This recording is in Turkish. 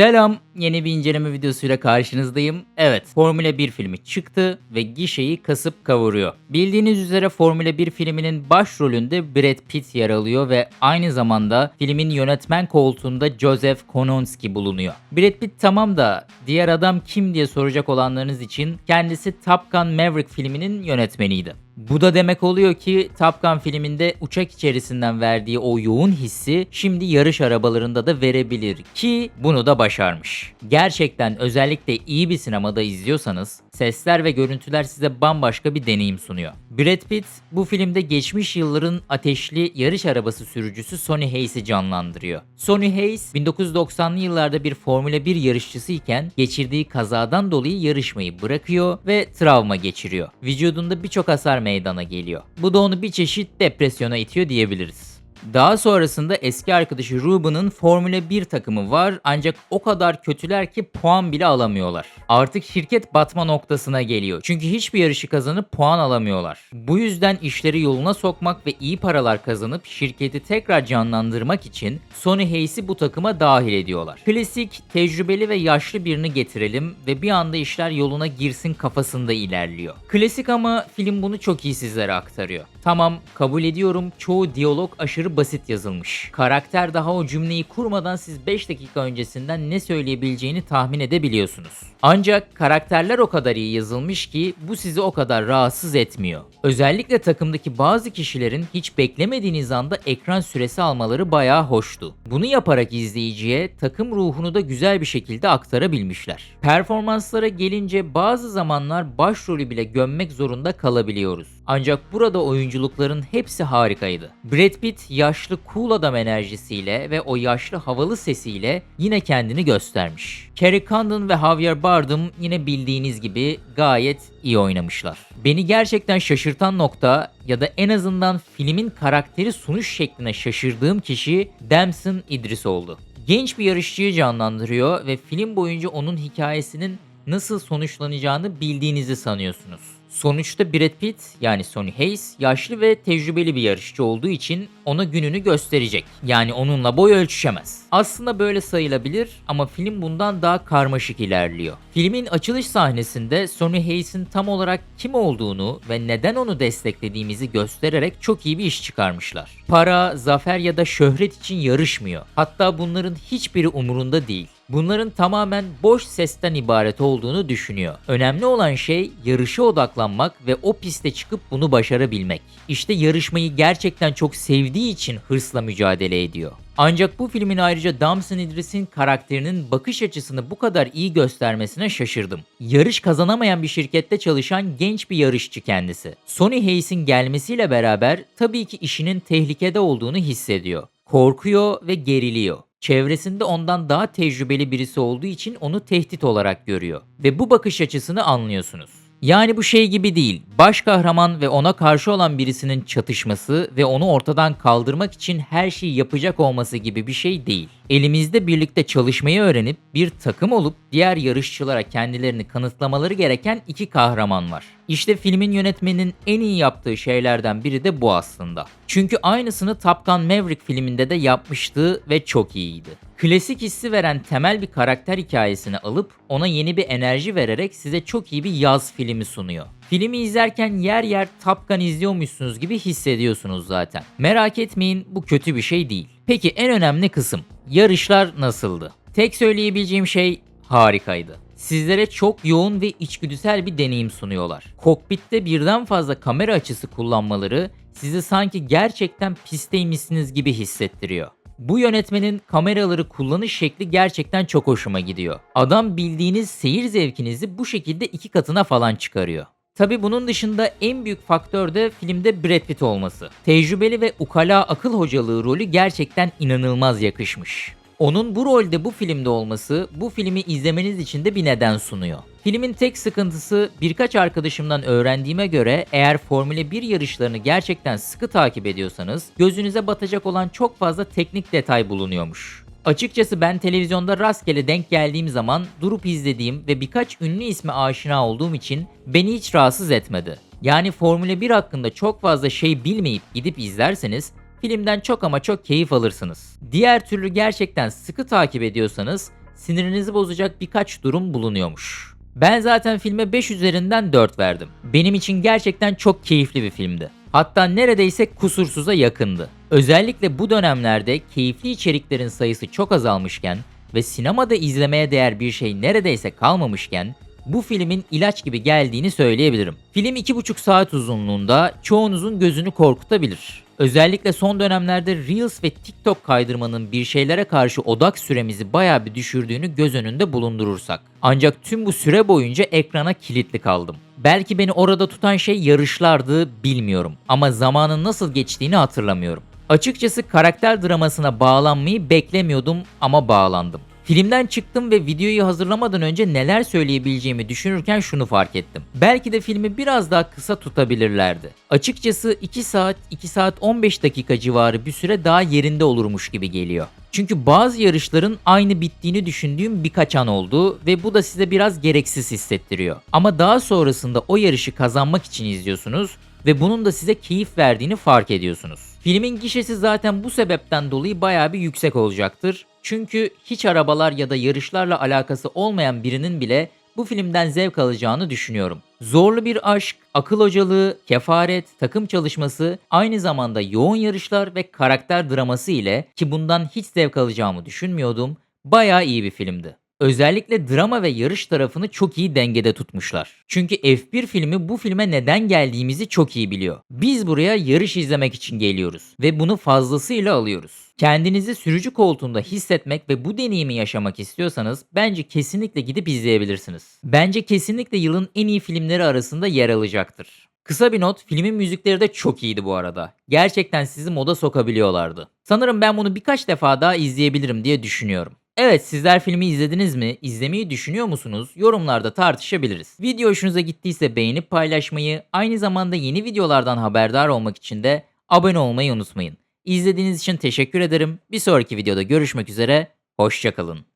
Selam, yeni bir inceleme videosuyla karşınızdayım. Evet, Formula 1 filmi çıktı ve gişeyi kasıp kavuruyor. Bildiğiniz üzere Formula 1 filminin başrolünde Brad Pitt yer alıyor ve aynı zamanda filmin yönetmen koltuğunda Joseph Kononski bulunuyor. Brad Pitt tamam da diğer adam kim diye soracak olanlarınız için kendisi Top Gun Maverick filminin yönetmeniydi. Bu da demek oluyor ki Top Gun filminde uçak içerisinden verdiği o yoğun hissi şimdi yarış arabalarında da verebilir ki bunu da başarmış. Gerçekten özellikle iyi bir sinemada izliyorsanız sesler ve görüntüler size bambaşka bir deneyim sunuyor. Brad Pitt bu filmde geçmiş yılların ateşli yarış arabası sürücüsü Sonny Hayes'i canlandırıyor. Sonny Hayes 1990'lı yıllarda bir Formula 1 yarışçısı iken geçirdiği kazadan dolayı yarışmayı bırakıyor ve travma geçiriyor. Vücudunda birçok hasar meydana geliyor. Bu da onu bir çeşit depresyona itiyor diyebiliriz. Daha sonrasında eski arkadaşı Ruben'ın Formula 1 takımı var ancak o kadar kötüler ki puan bile alamıyorlar. Artık şirket batma noktasına geliyor. Çünkü hiçbir yarışı kazanıp puan alamıyorlar. Bu yüzden işleri yoluna sokmak ve iyi paralar kazanıp şirketi tekrar canlandırmak için Sony Hayes'i bu takıma dahil ediyorlar. Klasik, tecrübeli ve yaşlı birini getirelim ve bir anda işler yoluna girsin kafasında ilerliyor. Klasik ama film bunu çok iyi sizlere aktarıyor. Tamam kabul ediyorum çoğu diyalog aşırı basit yazılmış. Karakter daha o cümleyi kurmadan siz 5 dakika öncesinden ne söyleyebileceğini tahmin edebiliyorsunuz. Ancak karakterler o kadar iyi yazılmış ki bu sizi o kadar rahatsız etmiyor. Özellikle takımdaki bazı kişilerin hiç beklemediğiniz anda ekran süresi almaları bayağı hoştu. Bunu yaparak izleyiciye takım ruhunu da güzel bir şekilde aktarabilmişler. Performanslara gelince bazı zamanlar başrolü bile gömmek zorunda kalabiliyoruz. Ancak burada oyunculukların hepsi harikaydı. Brad Pitt yaşlı cool adam enerjisiyle ve o yaşlı havalı sesiyle yine kendini göstermiş. Carrie Condon ve Javier Bardem yine bildiğiniz gibi gayet iyi oynamışlar. Beni gerçekten şaşırtan nokta ya da en azından filmin karakteri sunuş şekline şaşırdığım kişi Damson Idris oldu. Genç bir yarışçıyı canlandırıyor ve film boyunca onun hikayesinin nasıl sonuçlanacağını bildiğinizi sanıyorsunuz. Sonuçta Brad Pitt yani Sonny Hayes yaşlı ve tecrübeli bir yarışçı olduğu için ona gününü gösterecek. Yani onunla boy ölçüşemez. Aslında böyle sayılabilir ama film bundan daha karmaşık ilerliyor. Filmin açılış sahnesinde Sonny Hayes'in tam olarak kim olduğunu ve neden onu desteklediğimizi göstererek çok iyi bir iş çıkarmışlar. Para, zafer ya da şöhret için yarışmıyor. Hatta bunların hiçbiri umurunda değil. Bunların tamamen boş sesten ibaret olduğunu düşünüyor. Önemli olan şey yarışa odaklanmak ve o piste çıkıp bunu başarabilmek. İşte yarışmayı gerçekten çok sevdiği için hırsla mücadele ediyor. Ancak bu filmin ayrıca Damson Idris'in karakterinin bakış açısını bu kadar iyi göstermesine şaşırdım. Yarış kazanamayan bir şirkette çalışan genç bir yarışçı kendisi. Sonny Hayes'in gelmesiyle beraber tabii ki işinin tehlikede olduğunu hissediyor. Korkuyor ve geriliyor. Çevresinde ondan daha tecrübeli birisi olduğu için onu tehdit olarak görüyor. Ve bu bakış açısını anlıyorsunuz. Yani bu şey gibi değil. Baş kahraman ve ona karşı olan birisinin çatışması ve onu ortadan kaldırmak için her şeyi yapacak olması gibi bir şey değil. Elimizde birlikte çalışmayı öğrenip bir takım olup diğer yarışçılara kendilerini kanıtlamaları gereken iki kahraman var. İşte filmin yönetmeninin en iyi yaptığı şeylerden biri de bu aslında. Çünkü aynısını Top Gun Maverick filminde de yapmıştı ve çok iyiydi. Klasik hissi veren temel bir karakter hikayesini alıp ona yeni bir enerji vererek size çok iyi bir yaz filmi sunuyor. Filmi izlerken yer yer Top Gun izliyormuşsunuz gibi hissediyorsunuz zaten. Merak etmeyin bu kötü bir şey değil. Peki en önemli kısım yarışlar nasıldı? Tek söyleyebileceğim şey harikaydı. Sizlere çok yoğun ve içgüdüsel bir deneyim sunuyorlar. Kokpitte birden fazla kamera açısı kullanmaları sizi sanki gerçekten pistteymişsiniz gibi hissettiriyor. Bu yönetmenin kameraları kullanış şekli gerçekten çok hoşuma gidiyor. Adam bildiğiniz seyir zevkinizi bu şekilde iki katına falan çıkarıyor. Tabi bunun dışında en büyük faktör de filmde Brad Pitt olması. Tecrübeli ve ukala akıl hocalığı rolü gerçekten inanılmaz yakışmış. Onun bu rolde bu filmde olması bu filmi izlemeniz için de bir neden sunuyor. Filmin tek sıkıntısı birkaç arkadaşımdan öğrendiğime göre eğer Formula 1 yarışlarını gerçekten sıkı takip ediyorsanız gözünüze batacak olan çok fazla teknik detay bulunuyormuş. Açıkçası ben televizyonda rastgele denk geldiğim zaman durup izlediğim ve birkaç ünlü isme aşina olduğum için beni hiç rahatsız etmedi. Yani Formula 1 hakkında çok fazla şey bilmeyip gidip izlerseniz filmden çok ama çok keyif alırsınız. Diğer türlü gerçekten sıkı takip ediyorsanız sinirinizi bozacak birkaç durum bulunuyormuş. Ben zaten filme 5 üzerinden 4 verdim. Benim için gerçekten çok keyifli bir filmdi. Hatta neredeyse kusursuza yakındı. Özellikle bu dönemlerde keyifli içeriklerin sayısı çok azalmışken ve sinemada izlemeye değer bir şey neredeyse kalmamışken bu filmin ilaç gibi geldiğini söyleyebilirim. Film 2,5 saat uzunluğunda çoğunuzun gözünü korkutabilir. Özellikle son dönemlerde Reels ve TikTok kaydırmanın bir şeylere karşı odak süremizi bayağı bir düşürdüğünü göz önünde bulundurursak. Ancak tüm bu süre boyunca ekrana kilitli kaldım. Belki beni orada tutan şey yarışlardı bilmiyorum ama zamanın nasıl geçtiğini hatırlamıyorum. Açıkçası karakter dramasına bağlanmayı beklemiyordum ama bağlandım. Filmden çıktım ve videoyu hazırlamadan önce neler söyleyebileceğimi düşünürken şunu fark ettim. Belki de filmi biraz daha kısa tutabilirlerdi. Açıkçası 2 saat, 2 saat 15 dakika civarı bir süre daha yerinde olurmuş gibi geliyor. Çünkü bazı yarışların aynı bittiğini düşündüğüm birkaç an oldu ve bu da size biraz gereksiz hissettiriyor. Ama daha sonrasında o yarışı kazanmak için izliyorsunuz ve bunun da size keyif verdiğini fark ediyorsunuz. Filmin gişesi zaten bu sebepten dolayı bayağı bir yüksek olacaktır. Çünkü hiç arabalar ya da yarışlarla alakası olmayan birinin bile bu filmden zevk alacağını düşünüyorum. Zorlu bir aşk, akıl hocalığı, kefaret, takım çalışması, aynı zamanda yoğun yarışlar ve karakter draması ile ki bundan hiç zevk alacağımı düşünmüyordum, bayağı iyi bir filmdi. Özellikle drama ve yarış tarafını çok iyi dengede tutmuşlar. Çünkü F1 filmi bu filme neden geldiğimizi çok iyi biliyor. Biz buraya yarış izlemek için geliyoruz ve bunu fazlasıyla alıyoruz. Kendinizi sürücü koltuğunda hissetmek ve bu deneyimi yaşamak istiyorsanız bence kesinlikle gidip izleyebilirsiniz. Bence kesinlikle yılın en iyi filmleri arasında yer alacaktır. Kısa bir not, filmin müzikleri de çok iyiydi bu arada. Gerçekten sizi moda sokabiliyorlardı. Sanırım ben bunu birkaç defa daha izleyebilirim diye düşünüyorum. Evet sizler filmi izlediniz mi? İzlemeyi düşünüyor musunuz? Yorumlarda tartışabiliriz. Video hoşunuza gittiyse beğenip paylaşmayı, aynı zamanda yeni videolardan haberdar olmak için de abone olmayı unutmayın. İzlediğiniz için teşekkür ederim. Bir sonraki videoda görüşmek üzere. Hoşçakalın.